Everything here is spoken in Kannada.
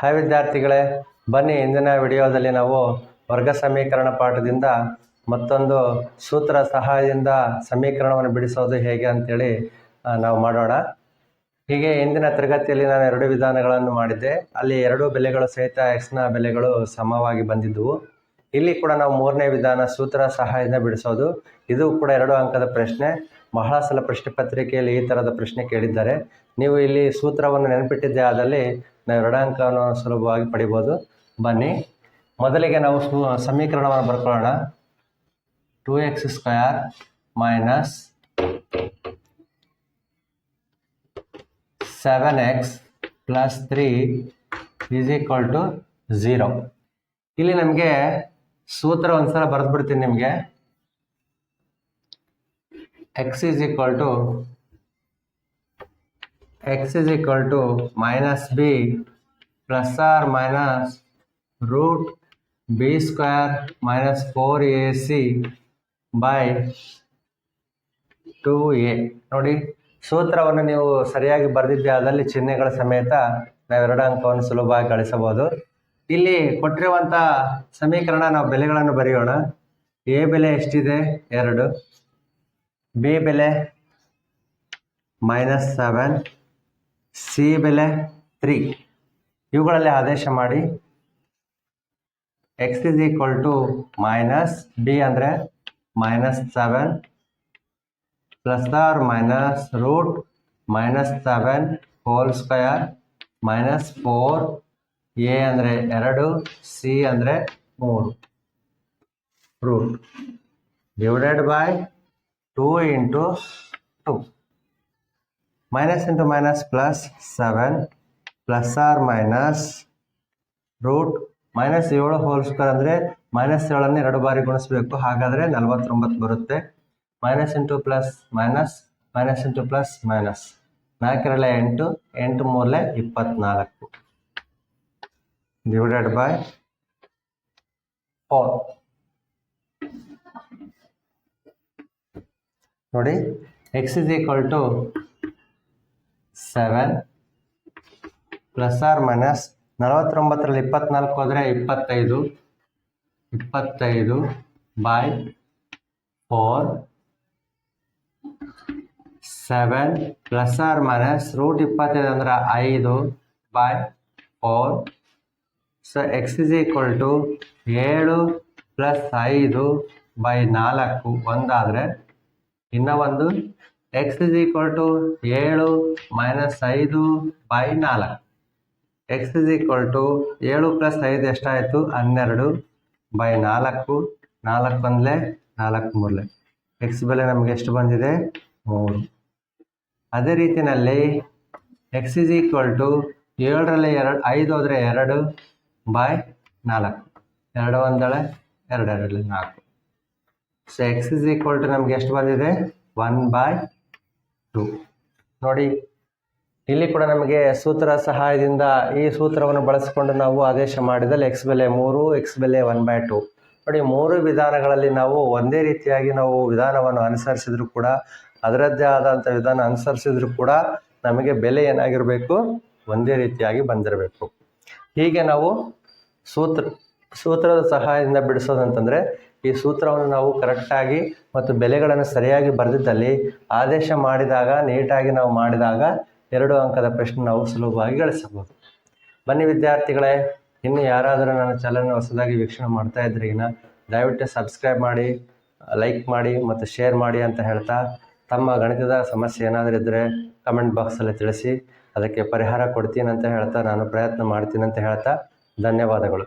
ಹಾಯ್ ವಿದ್ಯಾರ್ಥಿಗಳೇ, ಬನ್ನಿ ಇಂದಿನ ವಿಡಿಯೋದಲ್ಲಿ ನಾವು ವರ್ಗ ಸಮೀಕರಣ ಪಾಠದಿಂದ ಮತ್ತೊಂದು ಸೂತ್ರ ಸಹಾಯದಿಂದ ಸಮೀಕರಣವನ್ನು ಬಿಡಿಸೋದು ಹೇಗೆ ಅಂತೇಳಿ ನಾವು ಮಾಡೋಣ. ಹೀಗೆ ಇಂದಿನ ತರಗತಿಯಲ್ಲಿ ನಾನು ಎರಡು ವಿಧಾನಗಳನ್ನು ಮಾಡಿದ್ದೆ. ಅಲ್ಲಿ ಎರಡು ಬೆಲೆಗಳು ಸಹಿತ ಎಕ್ಸ್ನ ಬೆಲೆಗಳು ಸಮವಾಗಿ ಬಂದಿದ್ದವು. ಇಲ್ಲಿ ಕೂಡ ನಾವು ಮೂರನೇ ವಿಧಾನ ಸೂತ್ರ ಸಹಾಯದಿಂದ ಬಿಡಿಸೋದು. ಇದು ಕೂಡ ಎರಡು ಅಂಕದ ಪ್ರಶ್ನೆ. ಬಹಳ ಸಲ ಪ್ರಶ್ನೆ ಪತ್ರಿಕೆಯಲ್ಲಿ ಈ ಥರದ ಪ್ರಶ್ನೆ ಕೇಳಿದ್ದಾರೆ. ನೀವು ಇಲ್ಲಿ ಸೂತ್ರವನ್ನು ನೆನಪಿಟ್ಟಿದ್ದೆ ಆದಲ್ಲಿ ನಾವು ಎರಡಾಂಕವನ್ನು ಸುಲಭವಾಗಿ ಪಡಿಬೋದು. ಬನ್ನಿ. ಮೊದಲಿಗೆ ನಾವು ಸಮೀಕರಣವನ್ನು ಬರ್ಕೊಳ್ಳೋಣ. Two x square minus seven x plus three is equal to zero. ಇಲ್ಲಿ ನಮಗೆ ಸೂತ್ರ ಒಂದ್ಸಲ ಬರೆದು ಬಿಡ್ತೀನಿ ನಿಮಗೆ. X is equal to, x is equal to minus b plus b square minus four a c by two a ನೋಡಿ, ಸೂತ್ರವನ್ನು ನೀವು ಸರಿಯಾಗಿ ಬರೆದಿದ್ದೆ, ಅದರಲ್ಲಿ ಚಿಹ್ನೆಗಳ ಸಮೇತ ನಾವು ಎರಡು ಅಂಕವನ್ನು ಸುಲಭವಾಗಿ ಗಳಿಸಬಹುದು. ಇಲ್ಲಿ ಕೊಟ್ಟಿರುವಂಥ ಸಮೀಕರಣ ನಾವು ಬೆಲೆಗಳನ್ನು ಬರೆಯೋಣ. ಎ ಬೆಲೆ ಎಷ್ಟಿದೆ? ಎರಡು. ಬಿ ಬೆಲೆ ಮೈನಸ್ ಸೆವೆನ್ ಸಿ ಬೆಲೆ ತ್ರೀ ಇವುಗಳಲ್ಲಿ ಆದೇಶ ಮಾಡಿ. X is equal to minus b ಅಂದರೆ minus seven plus or minus root minus seven whole square minus four a ಅಂದರೆ ಎರಡು ಸಿ ಅಂದರೆ ಮೂರು. Root divided by two into two minus into minus plus seven plus or minus root minus ಏಳು ಹೋಲ್ ಸ್ಕ್ವೇರ್ ಅಂದರೆ ಮೈನಸ್ ಏಳನ್ನು ಎರಡು ಬಾರಿ ಗುಣಿಸಬೇಕು. ಹಾಗಾದರೆ ನಲವತ್ತೊಂಬತ್ತು ಬರುತ್ತೆ. Minus into plus minus minus into plus minus ನಾಲ್ಕರಲ್ಲೇ ಎಂಟು ಎಂಟು ಮೂರಲೆ ಇಪ್ಪತ್ನಾಲ್ಕು. ಡಿವೈಡೆಡ್ ಬೈ ಫೋರ್ ನೋಡಿ x is equal to seven plus or minus ನಲವತ್ತೊಂಬತ್ತರಲ್ಲಿ ಇಪ್ಪತ್ನಾಲ್ಕು ಹೋದರೆ ಇಪ್ಪತ್ತೈದು ಇಪ್ಪತ್ತೈದು by four seven plus or minus root ಇಪ್ಪತ್ತೈದು ಅಂದ್ರೆ ಐದು by four so x is equal to ಏಳು ಪ್ಲಸ್ ಐದು ಬೈ ನಾಲ್ಕು, ಒಂದಾದರೆ ಇನ್ನು ಒಂದು ಎಕ್ಸ್ ಇಸ್ ಈಕ್ವಲ್ ಟು ಏಳು ಮೈನಸ್ ಐದು ಬೈ ನಾಲ್ಕು. ಎಕ್ಸ್ ಇಸ್ ಈಕ್ವಲ್ ಟು ಏಳು ಪ್ಲಸ್ ಐದು ಎಷ್ಟಾಯಿತು? ಹನ್ನೆರಡು ಬೈ ನಾಲ್ಕು. ನಾಲ್ಕು ಬಂದಲೆ ನಾಲ್ಕು ಮೂರಲೆ. ಎಕ್ಸ್ ಬೆಲೆ ನಮಗೆ ಎಷ್ಟು ಬಂದಿದೆ? ಮೂರು. ಅದೇ ರೀತಿಯಲ್ಲಿ ಎಕ್ಸ್ ಇಸ್ ಈಕ್ವಲ್ ಟು ಏಳರಲ್ಲಿ ಎರಡು, ಐದು ಹೋದರೆ ಎರಡು ಬೈ ನಾಲ್ಕು. ಎರಡು ಒಂದಳೆ, ಎರಡೆರಡಲ್ಲಿ ನಾಲ್ಕು. So x is equal to ನಮ್ಗೆ ಎಷ್ಟು ಬಂದಿದೆ? ಒನ್ ಬೈ ಟು ನೋಡಿ, ಇಲ್ಲಿ ಕೂಡ ನಮಗೆ ಸೂತ್ರ ಸಹಾಯದಿಂದ ಈ ಸೂತ್ರವನ್ನು ಬಳಸಿಕೊಂಡು ನಾವು ಆದೇಶ ಮಾಡಿದಲ್ಲಿ ಎಕ್ಸ್ ಬೆಲೆ ಮೂರು ಎಕ್ಸ್ ಬೆಲೆ ಒನ್ ಬೈ ಟು ನೋಡಿ, ಮೂರು ವಿಧಾನಗಳಲ್ಲಿ ನಾವು ಒಂದೇ ರೀತಿಯಾಗಿ ನಾವು ವಿಧಾನವನ್ನು ಅನುಸರಿಸಿದ್ರು ಕೂಡ, ಅದರದ್ದೇ ಆದಂಥ ವಿಧಾನ ಅನುಸರಿಸಿದ್ರು ಕೂಡ ನಮಗೆ ಬೆಲೆ ಏನಾಗಿರಬೇಕು? ಒಂದೇ ರೀತಿಯಾಗಿ ಬಂದಿರಬೇಕು. ಹೀಗೆ ನಾವು ಸೂತ್ರ, ಸೂತ್ರದ ಸಹಾಯದಿಂದ ಬಿಡಿಸೋದಂತಂದರೆ ಈ ಸೂತ್ರವನ್ನು ನಾವು ಕರೆಕ್ಟಾಗಿ ಮತ್ತು ಬೆಲೆಗಳನ್ನು ಸರಿಯಾಗಿ ಬರೆದಿದ್ದಲ್ಲಿ ಆದೇಶ ಮಾಡಿದಾಗ ನೀಟಾಗಿ ನಾವು ಮಾಡಿದಾಗ ಎರಡು ಅಂಕದ ಪ್ರಶ್ನೆ ನಾವು ಸುಲಭವಾಗಿ ಗಳಿಸಬಹುದು. ಬನ್ನಿ ವಿದ್ಯಾರ್ಥಿಗಳೇ, ಇನ್ನು ಯಾರಾದರೂ ನನ್ನ ಚಾನಲ್ನ ಹೊಸದಾಗಿ ವೀಕ್ಷಣೆ ಮಾಡ್ತಾ ಇದ್ರಿಗಿನ ದಯವಿಟ್ಟು ಸಬ್ಸ್ಕ್ರೈಬ್ ಮಾಡಿ ಲೈಕ್ ಮಾಡಿ ಮತ್ತು ಶೇರ್ ಮಾಡಿ ಅಂತ ಹೇಳ್ತಾ ತಮ್ಮ ಗಣಿತದ ಸಮಸ್ಯೆ ಏನಾದರೂ ಇದ್ದರೆ ಕಮೆಂಟ್ ಬಾಕ್ಸಲ್ಲಿ ತಿಳಿಸಿ, ಅದಕ್ಕೆ ಪರಿಹಾರ ಕೊಡ್ತೀನಿ ಅಂತ ಹೇಳ್ತಾ ನಾನು ಪ್ರಯತ್ನ ಮಾಡ್ತೀನಿ ಅಂತ ಹೇಳ್ತಾ ಧನ್ಯವಾದಗಳು.